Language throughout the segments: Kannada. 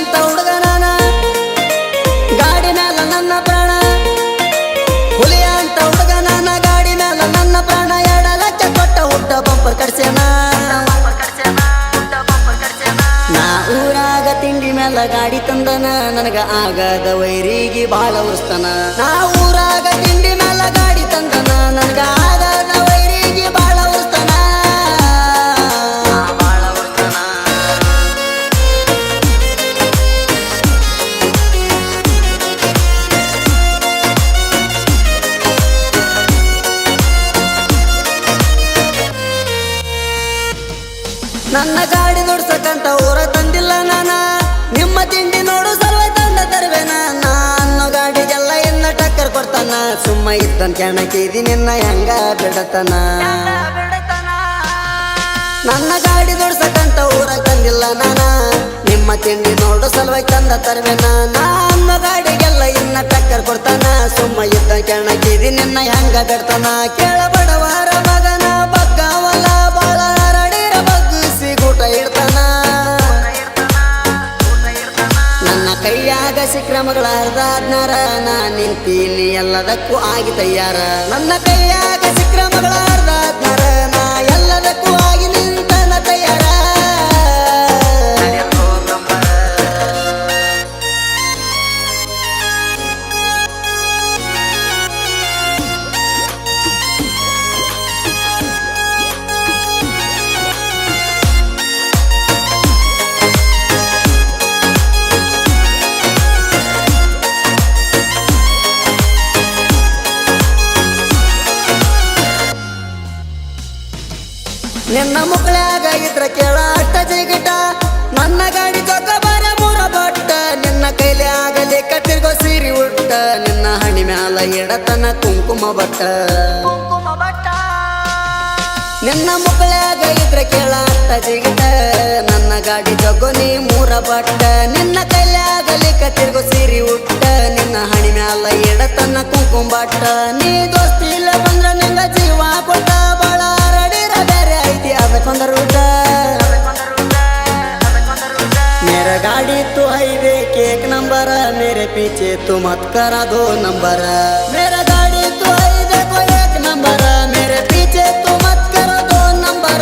ಅಂತ ಹುಡುಗ ನಾನ. ಗಾಡಿ ಮ್ಯಾಲ ನನ್ನ ಪ್ರಾಣ. ಹುಲಿಯ ಅಂತ ಹುಡುಗ ನಾನ. ಗಾಡಿ ಮ್ಯಾಲ ನನ್ನ ಪ್ರಾಣ. ಎಡ ಲಕ್ಷ ಕೊಟ್ಟ ಹುಟ್ಟ ಬಂಪರ್ ಕಡ್ಸ್ಯಾನ ನಾ ಊರಾಗ ತಿಂಡಿ ಮ್ಯಾಲ ಗಾಡಿ ತಂದನ. ನನಗ ಆಗದ ವೈರಿಗೆ ಬಾಳ ಉರ್ಸ್ತಾನ. ನಾ ಊರಾಗ ತಿಂಡಿ ಮ್ಯಾಲ ಗಾಡಿ ತಂದನ. ನನಗ ಆಗದ ನನ್ನ ಗಾಡಿ ದುಡ್ಸಕ್ಕಂತ ಊರ ತಂದಿಲ್ಲ ನಾನ. ನಿಮ್ಮ ತಿಂಡಿ ನೋಡು ಸರ್ವ ತಂದ ತರುವೆನ ನಾನು. ಗಾಡಿಗೆಲ್ಲ ಇನ್ನ ಟಕ್ಕರ್ ಕೊಡ್ತಾನ. ಸುಮ್ಮ ಇದ್ದನ್ ಕೆಣಕಿದಿ ನಿನ್ನ ಹೆಂಗ ಬಿಡತನ. ನನ್ನ ಗಾಡಿ ದುಡ್ಸಕ್ಕಂತ ಊರ ತಂದಿಲ್ಲ ನಾನ. ನಿಮ್ಮ ತಿಂಡಿ ನೋಡು ಸಲುವಾಗಿ ತಂದ ತರುವೆನ ನಾನು. ಗಾಡಿಗೆಲ್ಲ ಇನ್ನ ಟಕ್ಕರ್ ಕೊಡ್ತಾನ. ಸುಮ್ಮ ಇದ್ದ ಕೆಣಕಿದಿ ನಿನ್ನ ಹೆಂಗ ಬಿಡ್ತಾನ. ಕೇಳಬಡವಾರ ಅರ್ಧ ಹದ್ನಾರ ನಾ ನಿಂತೀನಿ ಎಲ್ಲದಕ್ಕೂ ಆಗಿ ತಯ್ಯಾರ ನನ್ನ ಕೈಯಾಗ ಸಿಕ್ರಮಗಳ ಅರ್ಧ ನಿನ್ನ ಮುಕ್ಕಳ್ಯಾಗ ಇದ್ರ ಕೇಳ ಅಟ್ಟ ಜಿಗಿಟ. ನನ್ನ ಗಾಡಿ ಜೊಕ್ಕ ಬರ ಮೂರ ಬಟ್ಟ. ನಿನ್ನ ಕೈಲಿ ಆಗಲಿ ಕಟ್ಟಿರ್ಗೋ ಸೀರಿ ಉಟ್ಟ. ನಿನ್ನ ಹಣಿ ಮ್ಯಾಲ ಎಡತನ ಕುಂಕುಮ ಬಟ್ಟ. ನಿನ್ನ ಮುಕ್ಕಳ್ಯಾಗ ಇದ್ರ ಕೇಳ ಅಟ್ಟ ಜಿಗಿಟ. ನನ್ನ ಗಾಡಿ ಜೊಗ್ಗು ನೀ ಮೂರ ಬಟ್ಟ. ನಿನ್ನ ಕೈಲಿ ಆಗಲಿ ಕಟ್ಟಿರ್ಗೋ ಸೀರಿ ಉಟ್ಟ. ನಿನ್ನ ಹಣಿ ಮ್ಯಾಲ ಎಡತನ ಕುಂಕುಮ ಬಟ್ಟ. ನೀ ದೋಸ್ತಿ गाड़ी तो हाईवे के एक नंबर मेरे पीछे तू मत करा दो नंबर मेरा गाड़ी तो हाईवे को एक नंबर मेरे पीछे तू मत करा दो नंबर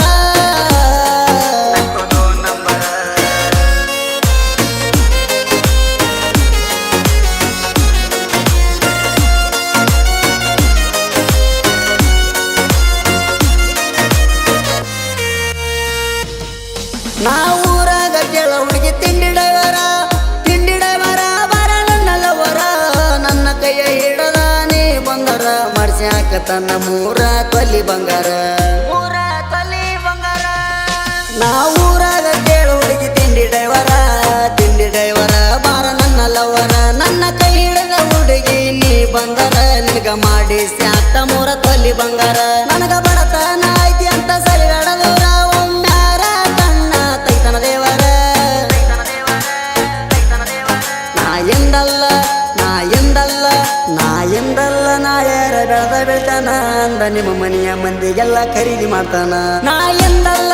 ನಾ ತಿಂಡಿಡ ತಿಂಡಿ ಡೈವರ ತಿಂಡಿ ಡೈವರ ಬರ ನನ್ನಲ್ಲವರ ನನ್ನ ಕೈಯ ಹಿಡದ ನೀ ಬಂಗಾರ ಮರ್ಸಿ ಹಾಕತನ ಮೂರ ತೊಲಿ ಬಂಗಾರ. ನಾ ಊರಾಗ ಕೇಳ ಹುಡುಗಿ ತಿಂಡಿ ಡೈವರ ತಿಂಡಿ ಡೈವರ ಬಾರ ನನ್ನಲ್ಲವರ ನನ್ನ ಕೈ ಹಿಡದ ಹುಡುಗಿ ನೀ ಬಂದರ ನಿನಗ ಮಾಡಿ ಸ್ಯಾತ ಮೂರ ತೊಲಿ ಬಂಗಾರ. ಬೆಟ್ಟನ ಅಂದ ನಿಮ್ಮ ಮನೆಯ ಮಂದಿಗೆಲ್ಲ ಖರೀದಿ ಮಾಡ್ತಾನ. ನಾ ಎಂದಲ್ಲ